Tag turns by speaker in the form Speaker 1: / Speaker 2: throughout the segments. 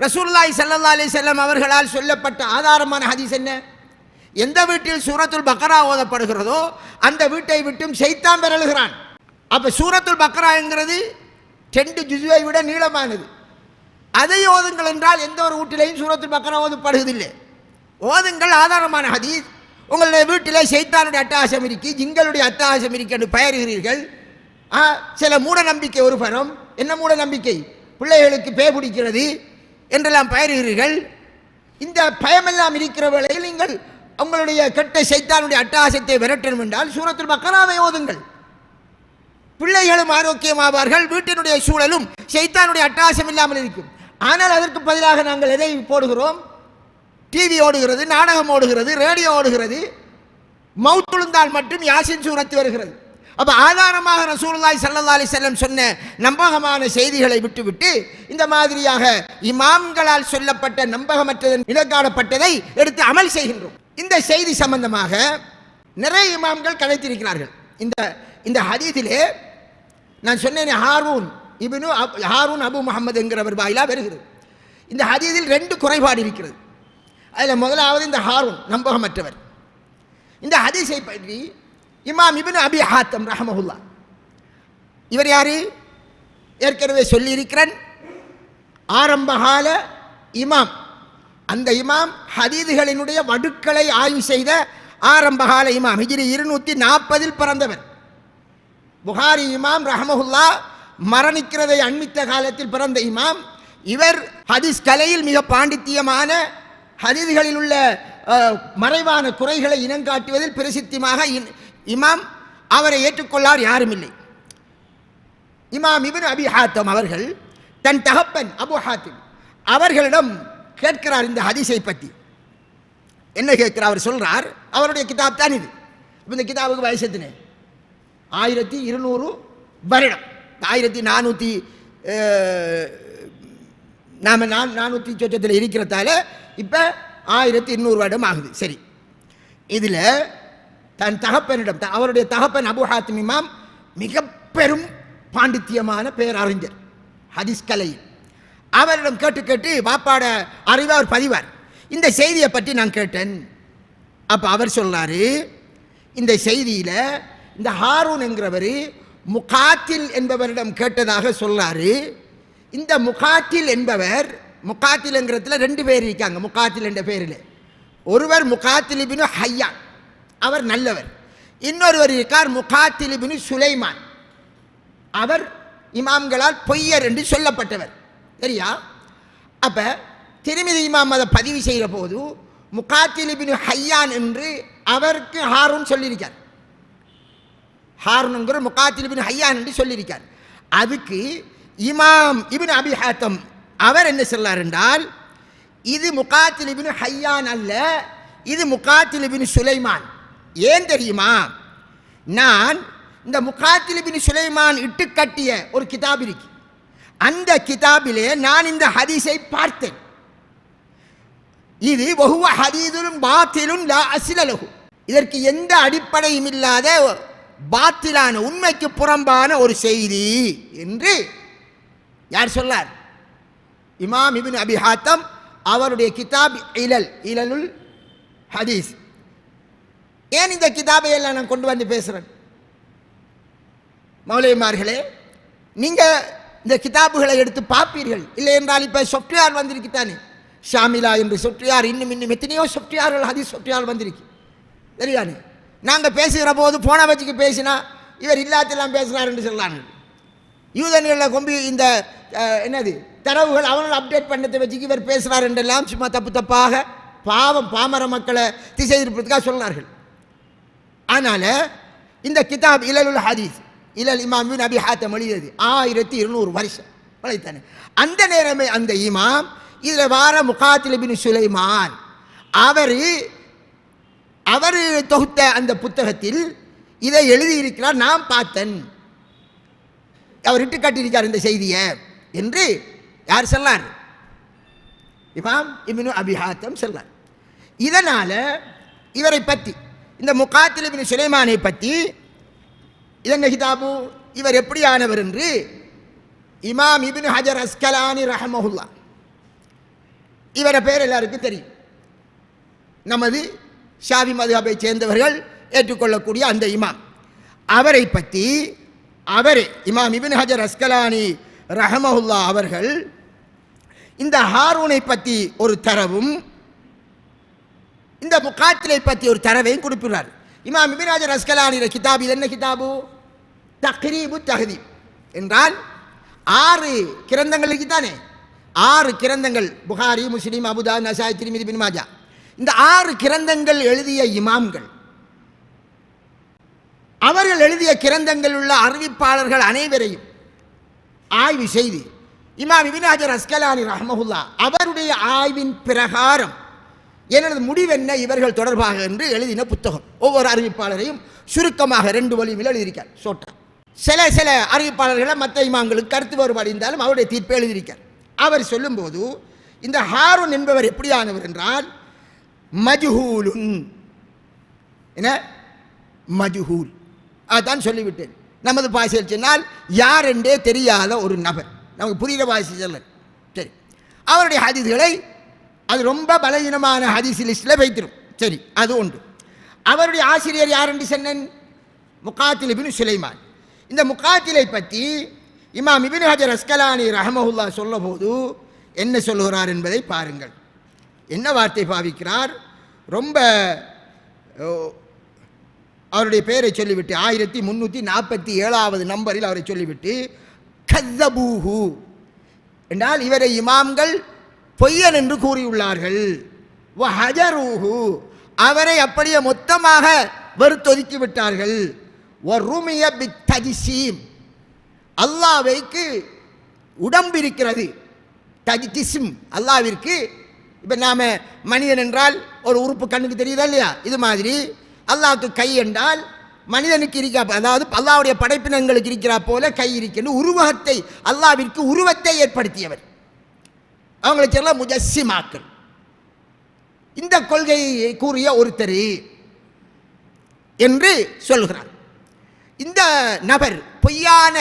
Speaker 1: ரசூல்லாய் சல்லா அலி செல்லம் அவர்களால் சொல்லப்பட்ட ஆதாரமான ஹதீஸ் என்ன? எந்த வீட்டில் சூரத்துல் பக்ரா ஓதப்படுகிறதோ அந்த வீட்டை விட்டும் செய்தான் பெறலுகிறான் அப்போ சூரத்துல் பக்ராங்கிறது டென்ட் ஜுசுவை விட நீளமானது. அதை ஓதுங்கள் என்றால் எந்த ஒரு வீட்டிலையும் சூரத்துல் பக்ரா ஓதப்படுவதில்லை. ஓதுங்கள் ஆதாரமான ஹதீஸ். உங்களுடைய வீட்டில் சைத்தானுடைய அட்டகாசம் இருக்கி ஜிங்களுடைய அட்டகாசம் இருக்கு என்று பெயர்கிறீர்கள் ஆ, சில மூட நம்பிக்கை ஒரு பணம் என்ன மூட நம்பிக்கை? பிள்ளைகளுக்கு பே பிடிக்கிறது. என்றெல்லாம் பெயர்கிறீர்கள் இந்த பயமெல்லாம் இருக்கிற வேளையில் நீங்கள் உங்களுடைய கெட்ட சைத்தானுடைய அட்டகாசத்தை விரட்டணும் என்றால் சூரத்தில் மக்களாவை ஓதுங்கள். பிள்ளைகளும் ஆரோக்கியமாவார்கள் வீட்டினுடைய சூழலும் சைத்தானுடைய அட்டகாசம் இல்லாமல் இருக்கும். ஆனால் அதற்கு பதிலாக நாங்கள் எதை போடுகிறோம்? டிவி ஓடுகிறது நாடகம் ஓடுகிறது ரேடியோ ஓடுகிறது மவுத்துழுந்தால் மட்டும் யாசின் சூரத்து வருகிறது. அப்போ ஆதாரமாக ரசூலுல்லாஹி சல்லா அலி செல்லம் சொன்ன நம்பகமான செய்திகளை விட்டுவிட்டு இந்த மாதிரியாக இமாம்களால் சொல்லப்பட்ட நம்பகமற்றதன் இடக்காடப்பட்டதை எடுத்து அமல் செய்கின்றோம். இந்த செய்தி சம்பந்தமாக நிறைய இமாம்கள் கலைத்திருக்கிறார்கள் இந்த இந்த ஹதீதிலே நான் சொன்னேனே ஹாரூன் இபினு அப் ஹாரூன் அபு முகமது என்கிறவர் வாயிலாக வருகிறது. இந்த ஹதீதில் ரெண்டு குறைபாடு இருக்கிறது. அதில் முதலாவது இந்த ஹாரூன் நம்பகமற்றவர். இந்த ஹதீஸை பற்றி இமாம் இபின் அபி ஹாத்தம் ரஹமஹுல்லா. இவர் யார்? ஏற்கனவே சொல்லியிருக்கிறேன். ஆரம்பகால இமாம். அந்த இமாம் ஹதீதுகளினுடைய வடுக்களை ஆய்வு செய்த ஆரம்பகால இமாம். ஹிஜ்ரி இருநூற்றி நாற்பதில் பிறந்தவர். புகாரி இமாம் ரஹமஹுல்லா மரணிக்கிறதை அண்மித்த காலத்தில் பிறந்த இமாம். இவர் ஹதீஸ் கலையில் மிக பாண்டித்தியமான ஹதீதுகளில் உள்ள மறைவான குறைகளை இனங்காட்டுவதில் பிரசித்தியமாக இமாம் அவரை ஏற்றுக்கொள்ளார் யாரும் இல்லை இமாம் இபின் அபி ஹாத்தம் அவர்கள் தன் தகப்பன் அபு ஹாத்திம் அவர்களிடம் கேட்கிறார் இந்த ஹதீஸை பற்றி. என்ன கேட்கிறார்? அவர் சொல்கிறார் அவருடைய கிதாப் தான் இது. இப்போ இந்த கிதாபுக்கு வயசு எத்தனை? ஆயிரத்தி இருநூறு வருடம். ஆயிரத்தி நானூற்றி நாம் நான் நானூற்றி சொச்சத்தில் இருக்கிறதால இப்போ ஆயிரத்தி இருநூறு வருடம் ஆகுது. சரி. இதில் தன் தகப்பனிடம் த- அவருடைய தகப்பன் அபு ஹாத்திம் இமாம் மிக பெரும் பாண்டித்தியமான பேரறிஞர் ஹதீஸ் கலையில். அவரிடம் கேட்டு கேட்டு வாப்பாட அறிவார் பதிவார். இந்த செய்தியை பற்றி நான் கேட்டேன். அப்போ அவர் சொல்றாரு இந்த செய்தியில் இந்த ஹாரூன் என்கிறவர் முகாத்தில் என்பவரிடம் கேட்டதாக சொல்லாரு. இந்த முகாத்தில் என்பவர் முகாத்தில் என்கிறதுல ரெண்டு பேர் இருக்காங்க முகாத்தில் என்ற பேரில். ஒருவர் முகாத்தில் இபினு ஹையான் அவர் நல்லவர். இன்னொருவர் இருக்கார் முகாத்திலிபினு சுலைமான். அவர் இமாம்களால் பொய்யர் என்று சொல்லப்பட்டவர். சரியா? அப்போ திருமிதி இமாம் அதை பதிவு செய்கிற போது முகாத்திலிபின் ஹையான் என்று அவருக்கு ஹாரூன் சொல்லியிருக்கார். ஹாரூன்ங்கிற முகாத்திலிபின் ஹையான் என்று சொல்லியிருக்கார். அதுக்கு இமாம் இபின் அபிஹாத்தம் அவர் என்ன சொல்லார் என்றால் இது முகாத்திலிபின் ஹையான் அல்ல இது முகாத்திலிபின் சுலைமான். ஏன் தெரியுமா? நான் இந்த முகாத்தில் இபின் சுலைமான் இட்டு கட்டிய ஒரு கிதாப் இருக்கு. அந்த கிதாபிலே நான் இந்த ஹதீஸை பார்த்தேன். இது வகுவ ஹதீதுலும் பாத்திலும் லா அசிலலகு இதற்கு எந்த அடிப்படையும் இல்லாத பாத்திலான உண்மைக்கு புறம்பான ஒரு செய்தி என்று யார் சொல்லார் இமாம் இபின் அபிஹாத்தம் அவருடைய கிதாப் இலல் இலலுல் ஹதீஸ். ஏன் இந்த கிதாபை எல்லாம் நான் கொண்டு வந்து பேசுகிறேன் மௌலியமார்களே நீங்கள் இந்த கிதாபுகளை எடுத்து பார்ப்பீர்கள். இல்லை என்றால் இப்போ சொஃப்ட்வேர் வந்திருக்குத்தானே ஷாமிலா என்று சொற்றியார் இன்னும் இன்னும் எத்தனையோ சொஃப்ட்வேர்கள் ஹதீஸ் சொஃப்ட்வேர் வந்திருக்கு. தெரியானே நாங்கள் பேசுகிற போது போன வச்சுக்கு பேசினா இவர் இல்லாதெல்லாம் பேசுகிறாருன்னு சொல்லலான்னு யூதன்களில் கொம்பி இந்த என்னது தரவுகள் அவர்கள் அப்டேட் பண்ணதை வச்சுக்கு இவர் பேசுகிறார் என்றெல்லாம் சும்மா தப்பு தப்பாக பாவம் பாமர மக்களை திசை திருப்பதுக்காக சொன்னார்கள். அதனால் இந்த கிதாப் இலலுல் ஹதீஸ் இலல் இமாம் நபி ஹாத்தம் எழுதியது ஆயிரத்தி இருநூறு வருஷம். பழைத்தானே அந்த நேரமே அந்த இமாம் இதில் வார முகாத்தில் பின் சுலைமான் அவர் அவர் தொகுத்த அந்த புத்தகத்தில் இதை எழுதியிருக்கிறார் நான் பார்த்தேன். அவர் இட்டு காட்டியிருக்கார் இந்த செய்தியை. என்று யார் சொல்லார் இமாம் இமினு அபிஹாத்தம் சொல்லார் சொன்னார். இவரை பற்றி இந்த முகாத்திலிபின் சுலைமானை பற்றி இதென்ன ஹிதாபு இவர் எப்படியானவர் என்று இமாம் இபின் ஹஜர் அஸ்கலானி ரஹமஹுல்லா. இவரை பேர் எல்லாருக்கும் தெரியும். நமது ஷாவி மதுஹபை சேர்ந்தவர்கள் ஏற்றுக்கொள்ளக்கூடிய அந்த இமாம். அவரை பற்றி அவரே இமாம் இபின் ஹஜர் அஸ்கலானி ரஹமஹுல்லா அவர்கள் இந்த ஹாரூனை பற்றி ஒரு தரவும் இந்த முக்காத்திலை பற்றி ஒரு தரவையும் குறிப்பிடுறார் இமாம் இபின் ரஸ்கலானிற கிதாப் இது என்ன கிதாபு? தக்ரீபு தகுதி என்றால் ஆறு கிரந்தங்கள் இருக்குதானே? ஆறு கிரந்தங்கள் புகாரி முஸ்லீம் அபுதா நசாய் திருமிதி பின் மாஜா. இந்த ஆறு கிரந்தங்கள் எழுதிய இமாம்கள் அவர்கள் எழுதிய கிரந்தங்கள் உள்ள அறிவிப்பாளர்கள் அனைவரையும் ஆய்வு செய்து இமாம் இபின் ஹஜர் அஸ்கலானி ரஹமஹுல்லா அவருடைய ஆய்வின் பிரகாரம் எனது முடிவென்ன இவர்கள் தொடர்பாக என்று எழுதின புத்தகம். ஒவ்வொரு அறிவிப்பாளரையும் சுருக்கமாக ரெண்டு வழியில் எழுதியிருக்கார் சோட்டா. சில சில அறிவிப்பாளர்களை மற்ற இமாங்களுக்கு கருத்து வேறுபாடு இருந்தாலும் அவருடைய தீர்ப்பை எழுதியிருக்கார் அவர் சொல்லும்போது இந்த ஹாரூன் என்பவர் எப்படியானவர் என்றால் மஜ்ஹூலுன். என்ன? மஜ்ஹூல். அதான் சொல்லிவிட்டேன். நமது பாஷையில் சொன்னால் யார் என்றே தெரியாத ஒரு நபர். நமக்கு புரிகிற பாஷை சொல்ல சரி. அவருடைய ஹதீஸ்களை அது ரொம்ப பலவீனமான ஹதீஸ் லிஸ்ட்டில் வைத்திரும். சரி அது உண்டு. அவருடைய ஆசிரியர் யார் என்று சொன்னேன்? முகாத்தில் இபின் சுலைமான். இந்த முகாத்திலை பற்றி இமாம் இபின் ஹஜர் அஸ்கலானி ரஹமஹுல்லா சொல்லபோது என்ன சொல்லுகிறார் என்பதை பாருங்கள். என்ன வார்த்தை பாவிக்கிறார்? ரொம்ப அவருடைய பெயரை சொல்லிவிட்டு ஆயிரத்தி முந்நூற்றி நாற்பத்தி ஏழாவது நம்பரில் அவரை சொல்லிவிட்டு கதபூஹு என்றால் இவரை இமாம்கள் பொய்யன் என்று கூறியுள்ளார்கள். ஹஜரூஹு அவரை அப்படியே மொத்தமாக வெறுத்தொதுக்கி விட்டார்கள். ஒருமிய ருமிய பித்தஜிசீம் அல்லாவைக்கு உடம்பு இருக்கிறது தஜிசிம் அல்லாவிற்கு இப்போ நாம் மனிதன் என்றால் ஒரு உறுப்பு கண்ணுக்கு தெரியுதா இல்லையா? இது மாதிரி. அல்லாவுக்கு கை என்றால் மனிதனுக்கு இருக்கா அதாவது அல்லாவுடைய படைப்பினங்களுக்கு இருக்கிறா போல கை இருக்கின்ற உருவகத்தை அல்லாவிற்கு உருவத்தை ஏற்படுத்தியவர். அவங்களுக்கு எல்லாம் முஜஸ்ஸிமாக்கள் இந்த கொள்கையை கூறிய ஒருத்தர் என்று சொல்கிறார். இந்த நபர் பொய்யான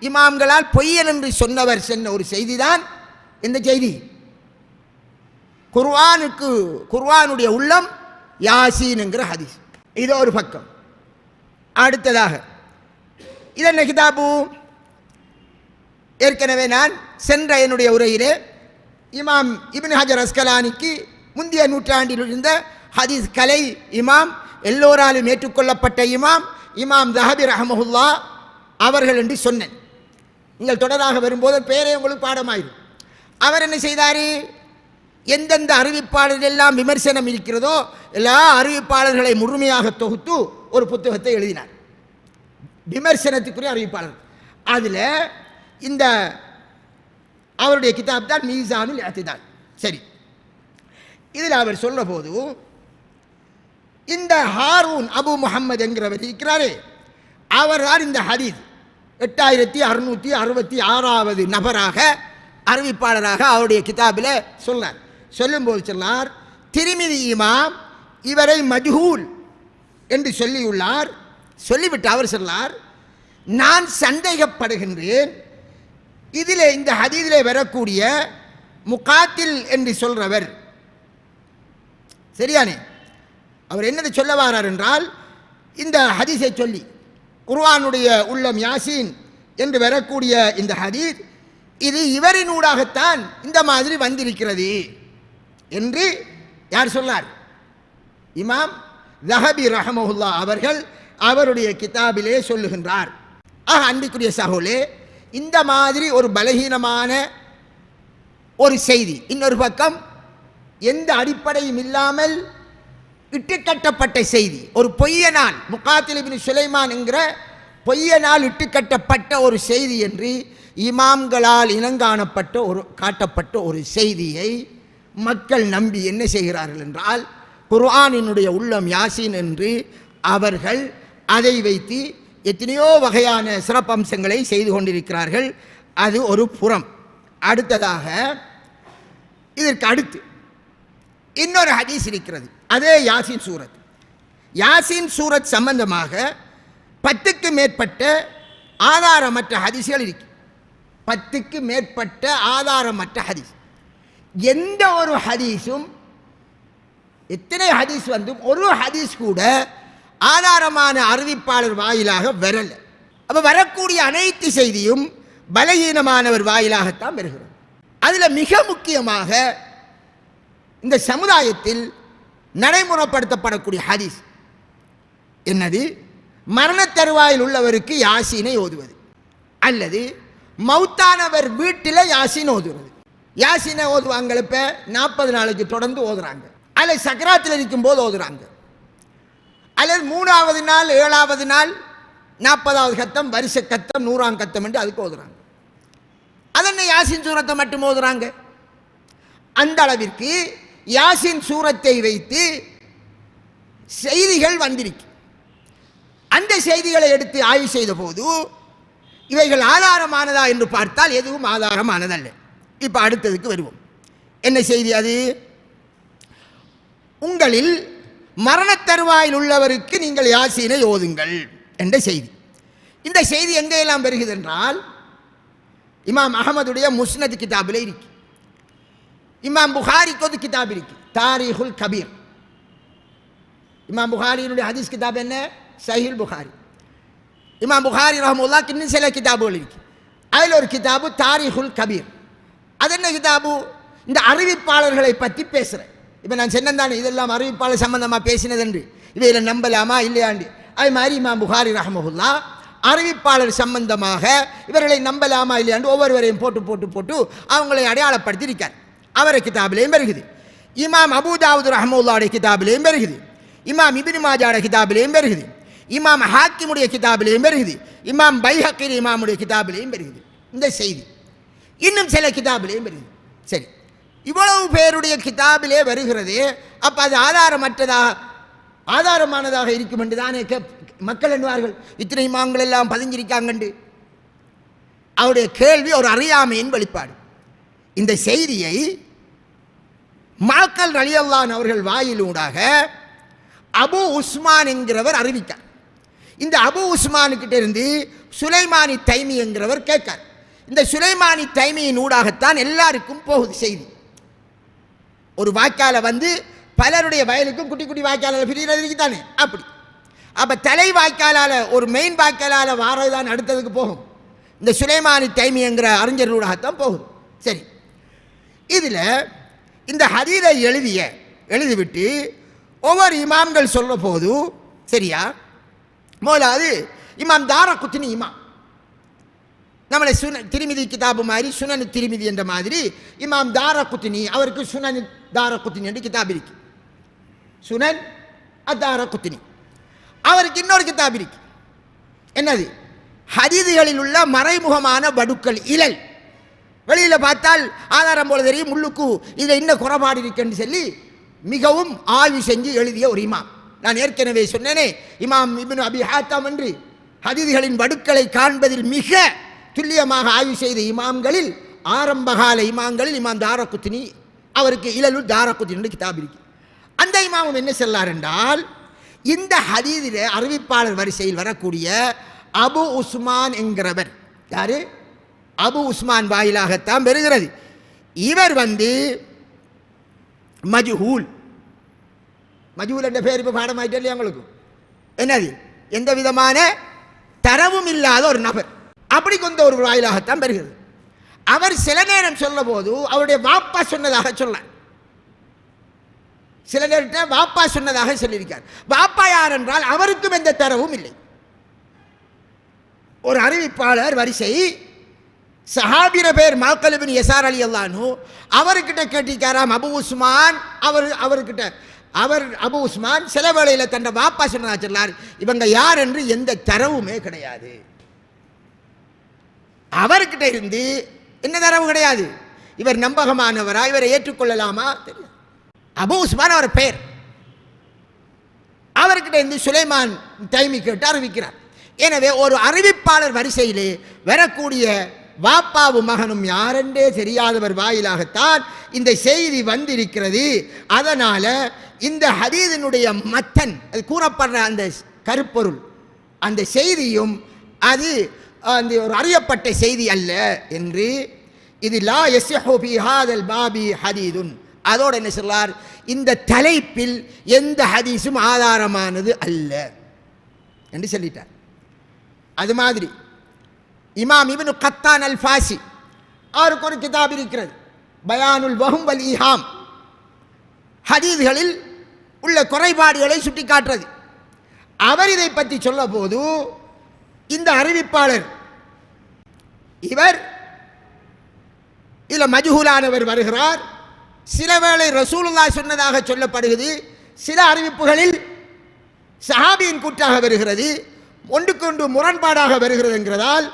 Speaker 1: இமாம்களால் பொய்யன் என்று சொன்னவர் சொன்ன ஒரு செய்தி தான் இந்த செய்தி. குர்வானுக்கு குர்வானுடைய உள்ளம் யாசீனுங்கிற என்கிற ஹதீஸ். இது ஒரு பக்கம். அடுத்ததாக இதென்ன கிதாபு? ஏற்கனவே நான் சென்ற என்னுடைய உரையிலே இமாம் இபின் ஹஜர் அஸ்கலானிக்கு முந்தைய நூற்றாண்டில் இருந்த ஹதீஸ் கலை இமாம் எல்லோராலும் ஏற்றுக்கொள்ளப்பட்ட இமாம் இமாம் ஜஹபி ரஹமஹுல்லா அவர்கள் என்று சொன்னேன். நீங்கள் தொடராக வரும்போது பேரே உங்களுக்கு பாடமாயிடும் அவர் என்ன செய்தார்? எந்தெந்த அறிவிப்பாளர்கள் எல்லாம் விமர்சனம் இருக்கிறதோ எல்லா அறிவிப்பாளர்களை முழுமையாக தொகுத்து ஒரு புத்தகத்தை எழுதினார். விமர்சனத்துக்குரிய அறிவிப்பாளர். அதில் இந்த அவருடைய கிதாப் தான் மீசானுல் அத்திதான் சரி. இதில் அவர் சொல்ல போது இந்த ஹாரூன் அபு முகமது என்கிறவர் இருக்கிறாரே அவர் தான் இந்த ஹதீஸ். எட்டாயிரத்தி அறுநூற்றி அறுபத்தி ஆறாவது நபராக அறிவிப்பாளராக அவருடைய கிதாபில் சொன்னார். சொல்லும்போது சொன்னார் திருமிதி இமாம் இவரை மஜ்ஹூல் என்று சொல்லியுள்ளார். சொல்லிவிட்டு அவர் சொன்னார் நான் சந்தேகப்படுகின்றேன் இதில் இந்த ஹதீதிலே வரக்கூடிய முகாத்தில் என்று சொல்கிறவர் சரியானே? அவர் என்னதை சொல்ல வாரார் என்றால் இந்த ஹதீஸை சொல்லி குர்வானுடைய உள்ளம் யாசீன் என்று வரக்கூடிய இந்த ஹதீத் இது இவரின் ஊடாகத்தான் இந்த மாதிரி வந்திருக்கிறது என்று யார் சொன்னார்? இமாம் ஜஹபி ரஹமஹுல்லா அவர்கள் அவருடைய கிதாபிலே சொல்லுகின்றார். ஆக அன்பிக்குரிய சகோலே இந்த மாதிரி ஒரு பலகீனமான ஒரு செய்தி. இன்னொரு பக்கம் எந்த அடிப்படையும் இல்லாமல் இட்டுக்கட்டப்பட்ட செய்தி. ஒரு பொய்யனால் முகாத்திலிபின் சுலைமான் என்கிற பொய்யனால் இட்டுக்கட்டப்பட்ட ஒரு செய்தி என்று இமாம்களால் இனங்காணப்பட்ட ஒரு காட்டப்பட்ட ஒரு செய்தியை மக்கள் நம்பி என்ன செய்கிறார்கள் என்றால் குர்ஆனினுடைய உள்ளம் யாசின் என்று அவர்கள் அதை வைத்து எத்தனையோ வகையான சிறப்பம்சங்களை செய்து கொண்டிருக்கிறார்கள். அது ஒரு புறம். அடுத்ததாக இதற்கு அடுத்து இன்னொரு ஹதீஸ் இருக்கிறது. அதே யாசின் சூரத். யாசின் சூரத் சம்பந்தமாக பத்துக்கு மேற்பட்ட ஆதாரமற்ற ஹதிசுகள் இருக்கு. பத்துக்கு மேற்பட்ட ஆதாரமற்ற ஹதீஸ். எந்த ஒரு ஹதீஸும் எத்தனை ஹதீஸ் வந்தும் ஒரு ஹதீஸ் கூட ஆதாரமான அறிவிப்பாளர் வாயிலாக வரல. அப்போ வரக்கூடிய அனைத்து செய்தியும் பலகீனமானவர் வாயிலாகத்தான் வருகிறது. அதில் மிக முக்கியமாக இந்த சமுதாயத்தில் நடைமுறைப்படுத்தப்படக்கூடிய ஹதீஸ். என்னது? மரணத் தருவாயில் உள்ளவருக்கு யாசினை ஓதுவது. அல்லது மௌத்தானவர் வீட்டில் யாசின் ஓதுவது யாசினை ஓதுவாங்களப்ப நாற்பது நாளைக்கு தொடர்ந்து ஓதுறாங்க. அல்ல சக்கராத்தில் இருக்கும்போது ஓதுறாங்க. அல்லது மூணாவது நாள் ஏழாவது நாள் நாற்பதாவது கத்தம் வருஷ கத்தம் நூறாம் கத்தம் என்று அதுக்கு ஓதுறாங்க. அதென்ன யாசின் சூரத்தை மட்டும் ஓதுறாங்க? அந்த அளவிற்கு யாசின் சூரத்தை வைத்து செய்திகள் வந்திருக்கு. அந்த செய்திகளை எடுத்து ஆய்வு செய்த போது இவைகள் ஆதாரமானதா என்று பார்த்தால் எதுவும் ஆதாரமானதல்ல. இப்போ அடுத்ததுக்கு வருவோம். என்ன செய்தி அது? உங்களில் மரணத் தருவாயில் உள்ளவருக்கு நீங்கள் யாசீனை ஓதுங்கள் என்ற செய்தி. இந்த செய்தி எங்கெல்லாம் வருகிறது என்றால் இமாம் அகமதுடைய முஸ்னத் கிதாபில் இருக்கு. இமாம் புகாரிக்கு ஒரு கிதாப் இருக்கு. தாரிஹுல் கபீர். இமாம் புகாரியினுடைய ஹதீஸ் கிதாப் என்ன? சஹில் புகாரி. இமாம் புகாரி ரஹமுல்லா இன்னும் சில கிதாபுகள் இருக்கு. அதில் ஒரு கிதாபு தாரிஹுல் கபீர். அது என்ன கிதாபு? இந்த அறிவிப்பாளர்களை பற்றி பேசுகிறேன் இப்போ நான் சொன்னேன் இதெல்லாம் அறிவிப்பாளர் சம்பந்தமாக பேசினது என்று இவையில் நம்பலாமா இல்லையாண்டு. அது மாதிரி இமாம் புகாரி ரஹமஹுல்லா அறிவிப்பாளர் சம்பந்தமாக இவர்களை நம்பலாமா இல்லையாண்டு ஒவ்வொருவரையும் போட்டு போட்டு போட்டு அவங்களை அடையாளப்படுத்தி இருக்கார் அவரை கிதாபிலையும் வருகுது இமாம் அபுதாவுது ரஹமுல்லாவுடைய கிதாபிலையும் வருகுது இமாம் இபின் மாஜாட கிதாபிலையும் வருகுது இமாம் ஹாக்கிமுடைய கிதாபிலையும் வருகுது இமாம் பைஹக்கிர் இமாமுடைய கிதாபிலையும் வருகுது இந்த செய்தி. இன்னும் சில கிதாபிலையும் வருகுது சரி. இவ்வளவு பேருடைய கிதாபிலே வருகிறது. அப்போ அது ஆதாரமற்றதாக ஆதாரமானதாக இருக்கும் என்று தானே கே மக்கள் என்பார்கள் இத்தனை இமாம்கள் எல்லாம் பதிஞ்சிருக்காங்கண்டு அவருடைய கேள்வி ஒரு அறியாமையின் வெளிப்பாடு. இந்த செய்தியை மாக்கல் ரலியல்லான் அவர்கள் வாயிலூடாக அபு உஸ்மான் என்கிறவர் அறிவித்தார் இந்த அபு உஸ்மானுக்கிட்ட இருந்து சுலைமானி தைமி என்கிறவர் கேட்கார். இந்த சுலைமானி தைமியின் ஊடாகத்தான் எல்லாருக்கும் போகுது செய்தி. ஒரு வாய்க்கால வந்து பலருடைய வயலுக்கும் குட்டி குட்டி வாய்க்கால பிரிகிறது தானே அப்படி. அப்போ தலை வாய்க்காலால் ஒரு மெயின் வாய்க்காலால் வாரது தான் அடுத்ததுக்கு போகும். இந்த சுலைமானி தைமிங்கிற அறிஞர்களூடாகத்தான் போகுது. சரி. இதில் இந்த ஹதீரை எழுதிய எழுதிவிட்டு ஒவ்வொரு இமாம்கள் சொல்ல போதும் சரியா? முதலாவது இமாம் தார குத்தினி இமாம். நம்மளை சுன திருமிதி கிதாபு மாதிரி சுனனு திருமிதி என்ற மாதிரி இமாம் தார குத்தினி அவருக்கு சுனனு தார குத்தினி என்று கிதாப் இருக்கு. சுனன் அத்தார குத்தினி அவருக்கு இன்னொரு கிதாப் இருக்கு. என்னது? ஹரிதிகளில் உள்ள மறைமுகமான வடுக்கள் இழல். வெளியில் பார்த்தால் ஆதாரம் போல தெரியும் முள்ளுக்கு இதில் என்ன குறைபாடு இருக்குன்னு சொல்லி மிகவும் ஆய்வு செஞ்சு எழுதிய ஒரு இமாம். நான் ஏற்கனவே சொன்னேனே இமாம் இபின் அபி ஹாத்தாம் என்று. ஹதீதுகளின் வடுக்களை காண்பதில் மிக துல்லியமாக ஆய்வு செய்த இமாம்களில் ஆரம்பகால இமாம்களில் இமாம் தாரக்குத்தினி அவருக்கு இளலு தாரக்குத்தினு கிதாப் இருக்கு. அந்த இமாமும் என்ன செல்லார் என்றால் இந்த ஹதீதில் அறிவிப்பாளர் வரிசையில் வரக்கூடிய அபு உஸ்மான் என்கிறவர். யாரு? அபு உஸ்மான் வாயிலாகத்தான் பெறுகிறது. இவர் வந்து மஜ்ஹூல். மஜ்ஹூல் என்ற பேர் இப்போ பாடமாயிட்டே இல்லையா உங்களுக்கு? என்னது? எந்த விதமான தரவும் இல்லாத ஒரு நபர். அப்படி கொண்ட ஒரு வாயிலாகத்தான் பெறுகிறது அவர் சில நேரம் சொல்ல போது அவருடைய வாப்பா சொன்னதாக சொல்ல. சில நேரத்தில் வாப்பா சொன்னதாக சொல்லியிருக்கார். வாப்பா யார் என்றால் அவருக்கும் எந்த தரவும் இல்லை. ஒரு அறிவிப்பாளர் வரிசை சஹாபிர பேர் மாக்கலுபின் எசார் அலி அல்லானு அவர்கிட்ட கேட்டிருக்காராம் அபு உஸ்மான் அவர் அவர்கிட்ட அவர் அபு உஸ்மான் சில வேளையில் தன்னை வாப்பா சொன்னதாக சொல்லார். இவங்க யார் என்று எந்த தரவுமே கிடையாது. அவர்கிட்ட இருந்து என்ன தரவு கிடையாது. இவர் நம்பகமானவரா இவரை ஏற்றுக்கொள்ளலாமா? தெரியும் அபு உஸ்மான் அவர் பெயர். அவர்கிட்ட இருந்து சுலைமான் டைமி கேட்டு அறிவிக்கிறார். எனவே ஒரு அறிவிப்பாளர் வரிசையிலே வரக்கூடிய வாப்பாவு மகனும் யாரென்றே தெரியாதவர் வாயிலாகத்தான் இந்த செய்தி வந்திருக்கிறது. அதனால் இந்த ஹதீதனுடைய மத்தன் அது கூறப்படுற அந்த கருப்பொருள் அந்த செய்தியும் அது அந்த ஒரு அறியப்பட்ட செய்தி அல்ல என்று இது லா எஸ் ஹாதல் பாபி ஹதீதுன். அதோடு என்ன சொல்லார் இந்த தலைப்பில் எந்த ஹதீஸும் ஆதாரமானது அல்ல என்று சொல்லிட்டார். அது மாதிரி இமாம் இவனு கத்தான் அல் ஃபாசி அவருக்கு ஒரு கிதாப் இருக்கிறது. பயானுல் வஹும் அல் இஹாம். ஹதீதுகளில் உள்ள குறைபாடுகளை சுட்டிக்காட்டுறது. அவர் இதை பற்றி சொல்ல போது இந்த அறிவிப்பாளர். இவர் இதில் மஜ்ஹூலானவர் வருகிறார். சில வேளை ரசூலுல்லா சொன்னதாக சொல்லப்படுகிறது. சில அறிவிப்புகளில் சஹாபியின் கூற்றாக வருகிறது. ஒன்றுக்கொண்டு முரண்பாடாக வருகிறது என்கிறதால்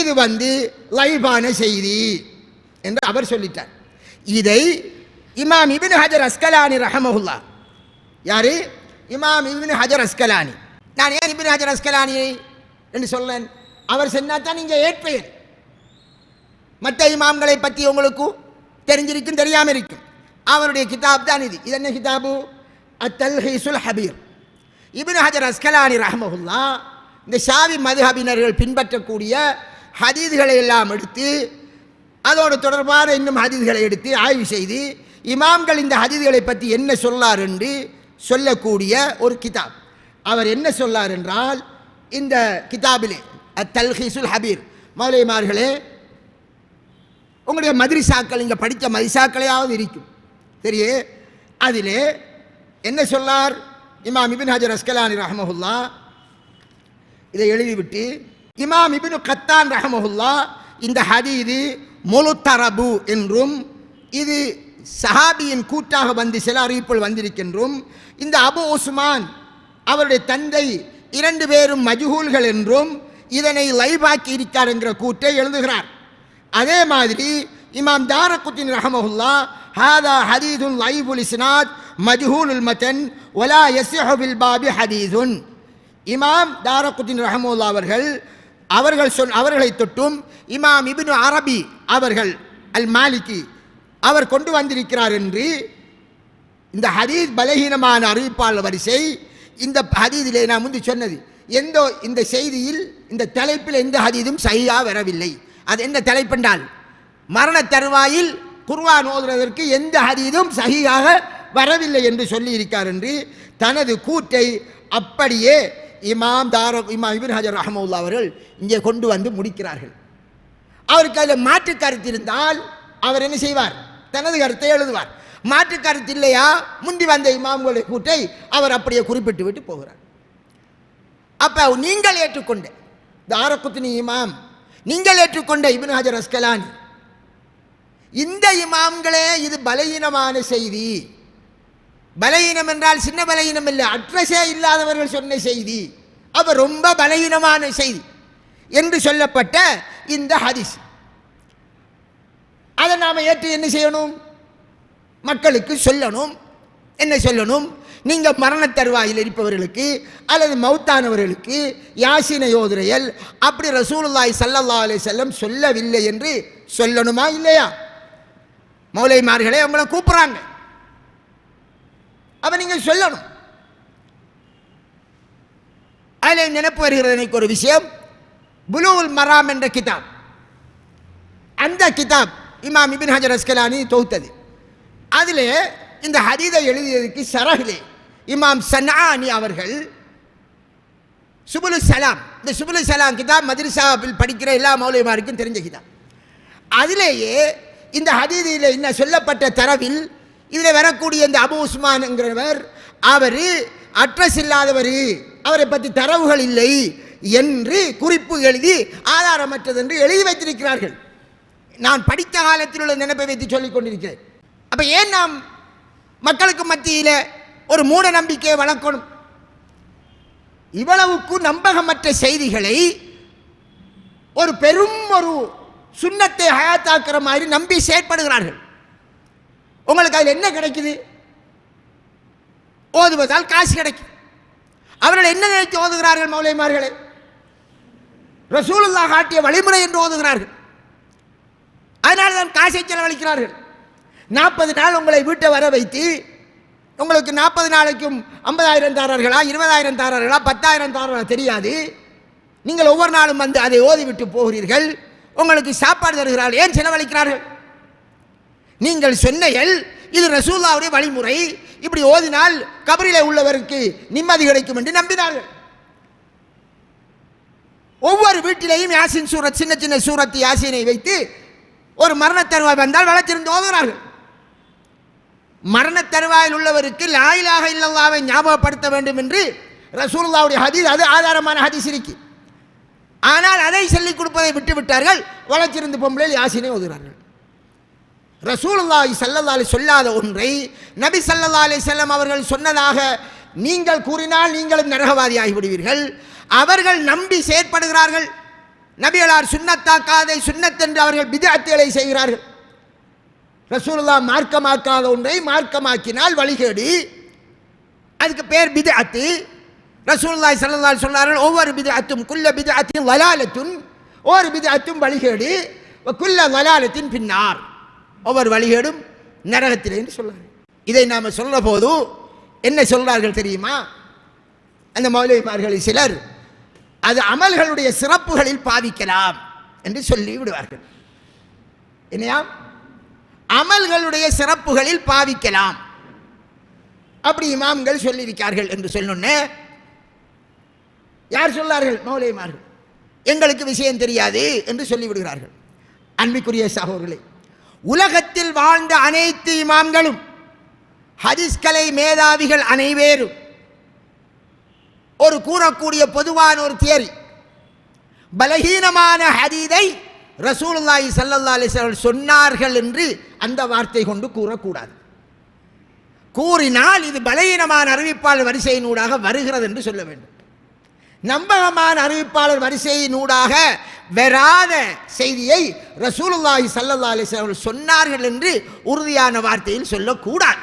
Speaker 1: இது வந்து லைபான செய்தி என்று அவர் சொல்லிட்டார். இதை இமாம் இபின் ஹஜர் அஸ்கலானி ரஹமஹுல்லா யாரு? இமாம் இபின் ஹஜர் அஸ்கலானி. நான் ஏன் இபின் ஹஜர் அஸ்கலானியை என்று சொல்லேன். அவர் சொன்னாதான் நீங்கள் ஏற்பெயர் மற்ற இமாம்களை பற்றி உங்களுக்கு தெரிஞ்சிருக்கும் தெரியாமல் இருக்கும். அவருடைய கிதாப் தான் இது. இது என்ன கிதாபு? அத்தல்ஹீசுல் ஹபீர். இபின் ஹஜர் அஸ்கலானி ரஹமஹுல்லா இந்த ஷாவி மதுஹபினர்கள் பின்பற்றக்கூடிய ஹதீதுகளை எல்லாம் எடுத்து அதோடு தொடர்பான இன்னும் ஹதீதுகளை எடுத்து ஆய்வு செய்து இமாம்கள் இந்த ஹதீதுகளை பற்றி என்ன சொல்லார் என்று சொல்லக்கூடிய ஒரு கிதாப். அவர் என்ன சொல்லார் என்றால் இந்த கிதாபிலே அத்தல்ஹீசுல் ஹபீர். மௌலைமார்களே உங்களுடைய மதிரிசாக்கள் இங்கே படித்த மதிசாக்களையாவது இருக்கும். சரியே? அதிலே என்ன சொன்னார் இமாம் இபின் ஹஜர் அஸ்கலானி ரஹமஹுல்லா இதை எழுதிவிட்டு இமாம் இபின் கத்தான் ரஹமஹுல்லா இந்த ஹதீது முலுத்தரபு என்றும் இது சஹாபியின் கூட்டாக வந்து சில அறிவிப்புகள் வந்திருக்கின்றும் இந்த அபு உஸ்மான் அவருடைய தந்தை இரண்டு பேரும் மஜ்ஹூல்கள் என்றும் இதனை லைவாக்கி இருக்கார் என்கிற கூட்டை எழுதுகிறார். அதே மாதிரி இமாம் தாரகுத்தின் ரஹமஹுல்லா ஹாதா ஹதீதுன் லைபுல் இஸ்னாத் மஜ்ஹூலுல் மதன் ஒலா எஸ்ஹபில் பாபி ஹதீதுன். இமாம் தாரகுத்தின் ரஹமுல்லா அவர்கள் அவர்கள் சொன் அவர்களை தொட்டும் இமாம் இபின் அரபி அவர்கள் அல் மாலிகி அவர் கொண்டு வந்திருக்கிறார் என்று இந்த ஹதீஸ் பலகீனமான அறிவிப்பாளர் வரிசை இந்த ஹதீதிலே நான் முந்தி சொன்னது எந்த இந்த செய்தியில் இந்த தலைப்பில் எந்த ஹதீதும் சரியாக வரவில்லை. அது எந்த தலைப்பென்றால் மரண தருவாயில் குர்வான் ஓதுவதற்கு எந்த ஹதீதும் சகியாக வரவில்லை என்று சொல்லி இருக்கார் என்று தனது கூற்றை அப்படியே இமாம் தார இமாம் இபின் ஹஜர் ரஹமுல்லா அவர்கள் இங்கே கொண்டு வந்து முடிக்கிறார்கள். அவருக்கு அதில் மாற்று கருத்து இருந்தால் அவர் என்ன செய்வார்? தனது கருத்தை எழுதுவார். மாற்று கருத்து இல்லையா? முந்தி வந்த இமாம்களுடைய கூட்டை அவர் அப்படியே குறிப்பிட்டு விட்டு போகிறார். அப்போ நீங்கள் ஏற்றுக்கொண்ட தாரகுத்தினி இமாம் நீங்கள் ஏற்றுக்கொண்ட இபின் ஹஜர் அஸ்கலானி இந்த இமாம்களே இது பலகீனமான செய்தி. பலகீனம் என்றால் சின்ன பலகீனம் இல்லை அட்ரஸே இல்லாதவர்கள் சொன்ன செய்தி. அவர் ரொம்ப பலகீனமான செய்தி என்று சொல்லப்பட்ட இந்த ஹதிஸ். அதை நாம் ஏற்று என்ன செய்யணும்? மக்களுக்கு சொல்லணும். என்ன சொல்லணும்? நீங்கள் மரண தருவாயில் இருப்பவர்களுக்கு அல்லது மௌத்தானவர்களுக்கு யாசின யோதுரையல் அப்படி ரசூலுல்லாய் சல்லல்லா அலி செல்லம் சொல்லவில்லை என்று சொல்லணுமா இல்லையா? மௌலைமார்களே உங்களை கூப்பிட்றாங்க. அவன் நீங்கள் சொல்லணும். அதில் நினைப்பு வருகிறது எனக்கு ஒரு விஷயம். புலூல் மராம் என்ற கிதாப். அந்த கிதாப் இமாம் இபின் ஹஜர் அஸ்கலானி தொகுத்தது. அதில் இந்த ஹதீதை எழுதியதுக்கு சரகிலே இமாம் சனானி அவர்கள் சுபுலு சலாம் இந்த சுபுலு சலாம் கிதாப் மதுரசாவில் படிக்கிற எல்லா மௌலியமாருக்கும் தெரிஞ்ச கிதாப். அதிலேயே இந்த ஹதீதியில் என்ன சொல்லப்பட்ட தரவில் இதில் வரக்கூடிய இந்த அபு உஸ்மான்ங்கிறவர் அவர் அட்ரஸ் இல்லாதவர் அவரை பற்றி தரவுகள் இல்லை என்று குறிப்பு எழுதி ஆதாரமற்றது என்று எழுதி வைத்திருக்கிறார்கள். நான் படித்த காலத்தில் உள்ள நினைப்பை வைத்து சொல்லிக் கொண்டிருக்கிறேன். அப்போ ஏன் நாம் மக்களுக்கு மத்தியில் ஒரு மூட நம்பிக்கையை வளர்க்கணும்? இவ்வளவுக்கு நம்பகமற்ற செய்திகளை ஒரு பெரும் ஒரு சுண்ணத்தை ஹயாத்தாக்குற மாதிரி நம்பி செயற்படுகிறார்கள். உங்களுக்கு அதில் என்ன கிடைக்குது? ஓதுவதால் காசு கிடைக்கும். அவர்கள் என்ன நினைத்து ஓதுகிறார்கள் மௌலைமார்களே? ரசூலுல்லா காட்டிய வழிமுறை என்று ஓதுகிறார்கள். அதனால்தான் காசை செலவழிக்கிறார்கள். நாற்பது நாள் உங்களை வீட்டை வர வைத்து உங்களுக்கு நாற்பது நாளைக்கும் ஐம்பதாயிரம் தாரர்களா இருபதாயிரம் தாரர்களா பத்தாயிரம் தாரர்களா தெரியாது. நீங்கள் ஒவ்வொரு நாளும் வந்து அதை ஓதிவிட்டு போகிறீர்கள். உங்களுக்கு சாப்பாடு தருகிறார்கள். ஏன் செலவழிக்கிறார்கள்? நீங்கள் சென்னையில் இது ரசூல்லாவுடைய வழிமுறை. இப்படி ஓதினால் கபரிலே உள்ளவருக்கு நிம்மதி கிடைக்கும் என்று நம்பினார்கள். ஒவ்வொரு வீட்டிலேயும் யாசின் சூரத் சின்ன சின்ன சூரத்து யாசினை வைத்து ஒரு மரணத்தருவாய் வந்தால் வளர்த்திருந்து ஓதுகிறார்கள். மரண தருவாயில் உள்ளவருக்கு லாயிலாக இல்லல்லாவை ஞாபகப்படுத்த வேண்டும் என்று ரசூல்லாவுடைய ஹதீஸ் அது ஆதாரமான ஹதீஸ் இருக்கு. ஆனால் அதை சொல்லிக் கொடுப்பதை விட்டுவிட்டார்கள் வளர்ச்சிருந்து பொம்பளை யாசினை ஓதுகிறார்கள் ரசூலுல்லாஹி ஸல்லல்லாஹு அலைஹி சொல்லாத ஒன்றை நபி ஸல்லல்லாஹு அலைஹி அவர்கள் சொன்னதாக நீங்கள் கூறினால் நீங்களும் நரகவாதி ஆகிவிடுவீர்கள் அவர்கள் நம்பி செயற்படுகிறார்கள். நபிகளார் சுண்ணத்தாக்காதை சுன்னத் அவர்கள் பிதஅத்துகளை செய்கிறார்கள். ரசூல்லா மார்க்கமாக்காத ஒன்றை மார்க்கமாக்கினால் வழிகேடு. அதுக்கு பேர் பிதஅத்து. அத்து ஸல்லல்லாஹு அலைஹி சொன்னார்கள் ஒவ்வொரு பிதஅத்தும் குல்ல பிதஅத்தின் வலாலத்தும் ஒவ்வொரு பிதஅத்தும் வழிகேடு. வழிகேடி குல்ல வலாலத்தின் பின்னார் ஒவ்வொரு வழிகேடும் நரகத்திலேன்னு சொல்கிறார் இதை நாம் சொல்ற போது என்ன சொல்கிறார்கள் தெரியுமா? அந்த மௌலவிமார்களில் சிலர் அது அமல்களுடைய சிறப்புகளில் பாதிக்கலாம் என்று சொல்லி விடுவார்கள். என்னையா? அமல்களுடைய சிறப்புகளில் பாவிக்கலாம். அப்படி இமாம்கள் சொல்லியிருக்கார்கள் என்று சொன்னோன்னே யார் சொல்லார்கள்? மௌலியமார்கள் எங்களுக்கு விஷயம் தெரியாது என்று சொல்லிவிடுகிறார்கள். அன்பிற்குரிய சகோதரர்களே உலகத்தில் வாழ்ந்த அனைத்து இமாம்களும் ஹதிஸ்கலை மேதாவிகள் அனைவேரும் ஒரு கூறக்கூடிய பொதுவான ஒரு தியரி பலகீனமான ஹதீதை ரசூலுல்லாஹி சல்லல்லா அலைஹி வஸல்லம் சொன்னார்கள் என்று அந்த வார்த்தை கொண்டு கூறக்கூடாது. கூறினால் இது பலகீனமான அறிவிப்பாளர் வரிசையினூடாக வருகிறது என்று சொல்ல வேண்டும். நம்பகமான அறிவிப்பாளர் வரிசையினூடாக வராத செய்தியை ரசூலுல்லாஹி சல்லல்லா அலிஸ்வர்கள் சொன்னார்கள் என்று உறுதியான வார்த்தையில் சொல்லக்கூடாது.